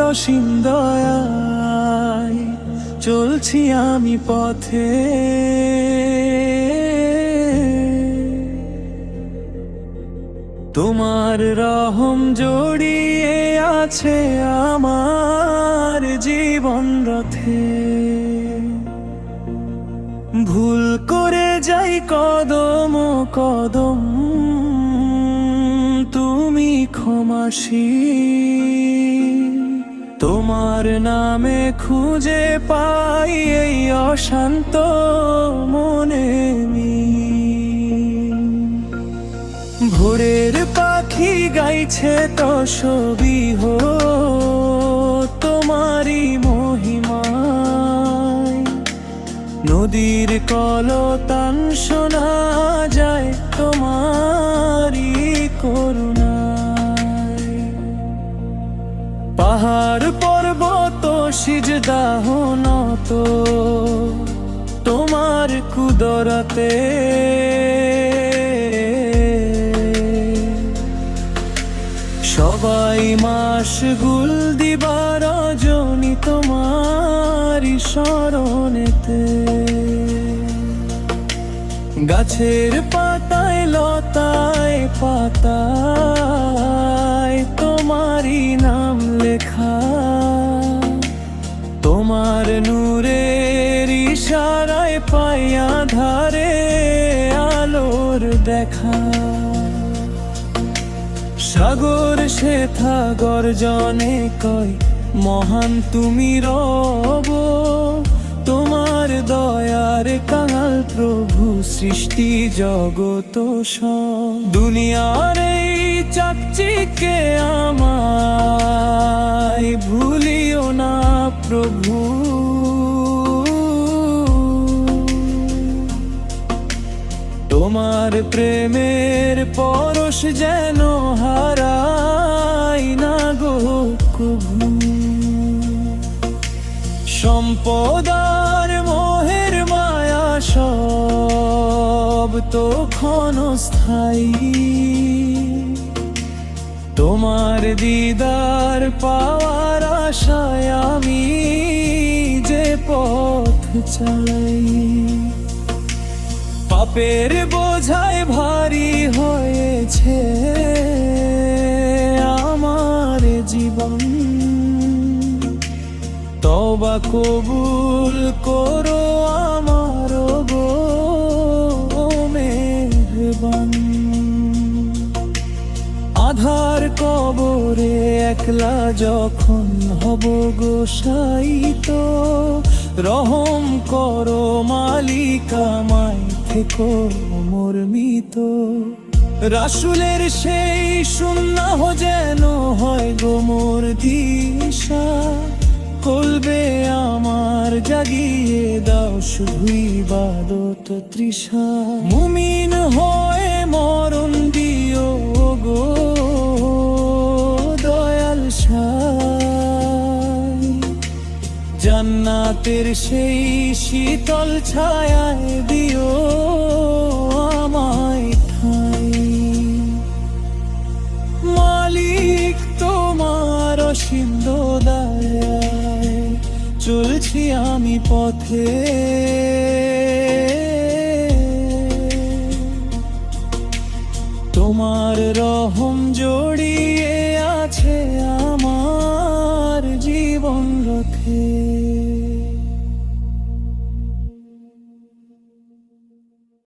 অসীম দয়ায়, চলছি আমি পথে। তোমার রহম জড়িয়ে আছে আমার জীবন রথে। ভুল করে যাই কদম কদম। তুমি তোমার নামে খুঁজে পাই এই অশান্ত মনে। ভোরের পাখি গাইছে তো ছবি হো, তোমারই মহিমায়। নদীর কলতান শোনা যায়, তোমারই করুণায় পাহাড় পর্বত সিজদাহ নত। তোমার কুদরতে সবাই মাস গুল দিবার রজনী তোমার স্মরণেতে গাছের পাতায় লতায় পাতায় তোমারই নাম লেখা। তোমার নূরের ইশারায় পাইয়া ধারে আলোর দেখা। সাগর শেথা গর্জনে কয়, মহান তুমি রব, তোমার দয়ার কাঙাল প্রভু সৃষ্টি জগত দুনিয়ার এই চাকচিকে আমায় ভুলিও না প্রভু। তোমার প্রেমের পরশ যেন হারাই না গো কভু সম্পদার তো ক্ষণস্থায়ী তোমার দিদার পাওয়ার আশায় আমি যে পথ চাই। পাপের বোঝায় ভারী হয়েছে আমার জীবন। তবা কবুল করো আমার গো। আধার কবরে একলা যখন হব গোসাইত রহম করো মালিকামাই থেকো মর্মিত। রাসুলের সেই সুন্নাহ যেন হয় গো মোর দিশা, কলবে আমার জাগিয়ে দাও শুধুই বাদত তৃষা। মুমিন হয়ে মরণ দিও জান্নাতের সেই শীতল ছায়ায় দিও আমায় ঠাই। মালিক তোমার অসীম চলছি আমি পথে। তোমার রহম জড়িয়ে আছে আমার জীবন রথে।